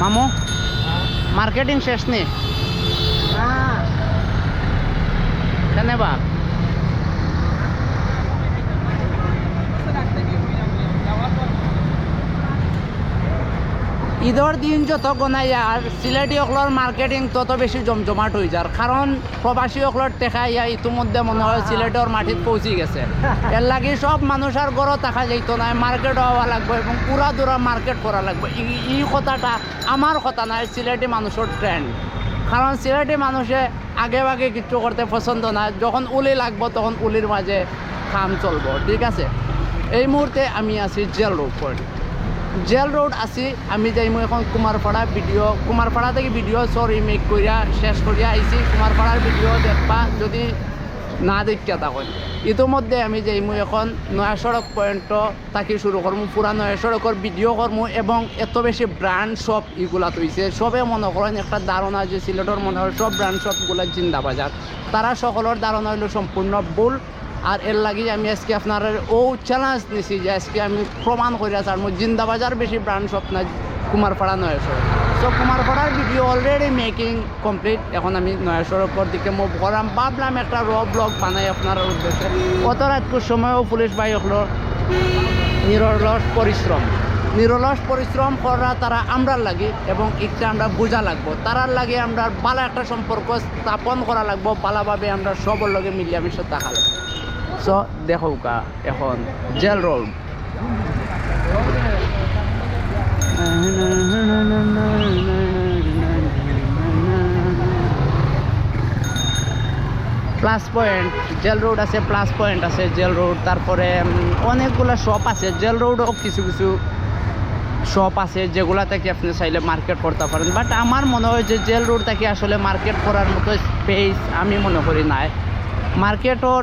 মামু মার্কেটিং শেষ নি? কেনে ঈদর দিন যত গনাই আর সিলেটি অকলর মার্কেটিং তত বেশি জমজমাট হয়ে যার কারণ প্রবাসী অকলর টেকা ইয়া ইতিমধ্যে মনে হয় সিলেটর মাটিত পৌঁছি গেছে। এর লাগি সব মানুষ আর গড় দেখা যাইতো না মার্কেট হওয়া লাগবে এবং পুরা দূরা মার্কেট করা লাগবে। ই- কথাটা আমার কথা নাই, সিলেটি মানুষের ট্রেন্ড কারণ সিলেটি মানুষে আগে আগে কিছু করতে পছন্দ না যখন উলি লাগবো তখন উলির মাঝে কাম চলবো। ঠিক আছে? এই মুহূর্তে আমি আছি জেল রোড জেল রোড আছি, আমি যাইমু এখন কুমারপাড়া ভিডিও কুমারপাড়া থেকে ভিডিও সরি মেক করিয়া শেষ করিয়া আইছি। কুমারপাড়ার ভিডিও দেখবা, যদি না দেখিয়া তখন ইতিমধ্যে আমি যাইমু এখন নয়া সড়ক পয়েন্ট থাকি শুরু করমু পুরা নয়া সড়কের ভিডিও করমু এবং এত বেশি ব্র্যান্ড শপ এগুলা তৈছে সবে মনে করেন একটা ধারণা যে সিলেটর মনে হয় সব ব্র্যান্ড শপগুলো জিন্দা বাজার তারা সকলের ধারণা হইল সম্পূর্ণ ভুল। আর এর লাগি আমি আজকে আপনার ও চ্যালেঞ্জ নিছি যে আজকে আমি প্রমাণ করে আর মই জিন্দাবাজার বেশি ব্রান্ড শপ না কুমারপাড়া নয়সর সো কুমারপাড়ার ভিডিও অলরেডি মেকিং কমপ্লিট এখন আমি নয়সরকর দিকে মুভ করাম। ভাবলাম একটা র ব্লগ বানাই আপনার উদ্দেশ্যে। অত রাতকুর সময়ও পুলিশ ভাই হলো নিরলস পরিশ্রম। নিরলস পরিশ্রম করা তারা আমরার লাগে এবং একটা আমরা বোঝা লাগবো। তারার লাগে আমরা ভালো একটা সম্পর্ক স্থাপন করা লাগবো। ভালোভাবে আমরা সবর লগে মিলিয়া থাকা লাগবো। সো দেখো কা এখন Jail Road plus point Jail Road আছে প্লাস পয়েন্ট আছে জেল রোড তারপরে অনেকগুলো শপ আছে। জেল রোডও কিছু কিছু শপ আছে, যেগুলা থেকে আপনি চাইলে মার্কেট করতে পারেন। বাট আমার মনে হয় যে জেল রোড থেকে আসলে মার্কেট করার মতো স্পেস আমি মনে করি নাই। মার্কেটর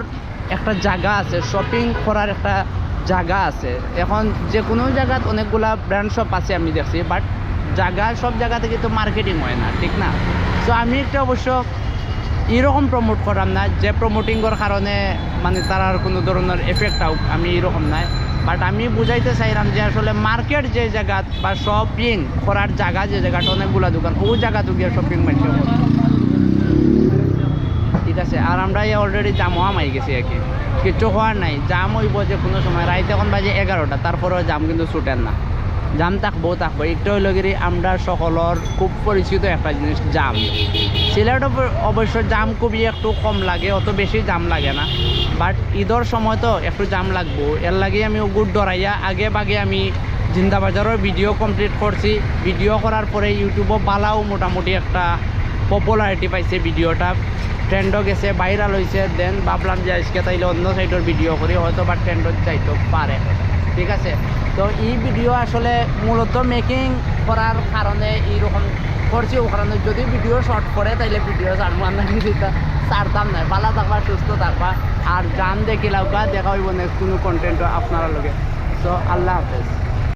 একটা জায়গা আছে শপিং করার একটা জায়গা আছে। এখন যে কোনো জায়গাত অনেকগুলা ব্র্যান্ড শপ আছে আমি দেখছি বাট জায়গা, সব জায়গা থেকে তো মার্কেটিং হয় না, ঠিক না? তো আমি একটা অবশ্য এরকম প্রমোট করাম না যে প্রমোটিংয়ের কারণে মানে তার কোনো ধরনের এফেক্ট আউক আমি এরকম নাই। বাট আমি বুঝাইতে চাইলাম যে আসলে মার্কেট যে জায়গাত বা শপিং করার জায়গা যে জায়গাটা অনেকগুলা দোকান ও জায়গাতে গিয়ে শপিং মারছে। ঠিক আছে, আর আমরা অলরেডি জামও আমাই গেছি আর কি কিচ্ছু হওয়ার নাই, জাম হইব যে কোনো সময় রাইতে এখন বাজে এগারোটা, তারপরেও জাম কিন্তু ছুটেন না। জাম থাকব থাকব একটু হইল গিরি আমরা সকলের খুব পরিচিত একটা জিনিস, জাম। সিলেট অব- অবশ্য জাম খুবই একটু কম লাগে, অত বেশি জাম লাগে না। বাট ঈদর সময় তো একটু জাম লাগবো। এর লাগে আমি গুড় ডরাইয়া আগে বাগে আমি জিন্দাবাজারের ভিডিও কমপ্লিট করছি ভিডিও করার পরে ইউটিউবও পালাও মোটামুটি একটা পপুলারিটি পাইছে ভিডিওটা। ট্রেন্ডও গেছে ভাইরাল হয়েছে দেন ভাবলাম যে আজকে তাইলে অন্য সাইডের ভিডিও করি হয়তো বা ট্রেন্ডত যাইতে পারে ঠিক আছে? তো এই ভিডিও আসলে মূলত মেকিং করার কারণে এইরকম করছি ও কারণে যদি ভিডিও শর্ট করে তাইলে ভিডিও ছাড়বো আমরা কিন্তু ছাড়তাম না ভালো থাকবা, সুস্থ থাকবা আর জান দেখিলাও দেখা হইব নেক্সট কোনো কন্টেন্ট আপনারা লগে তো আল্লাহ হাফেজ।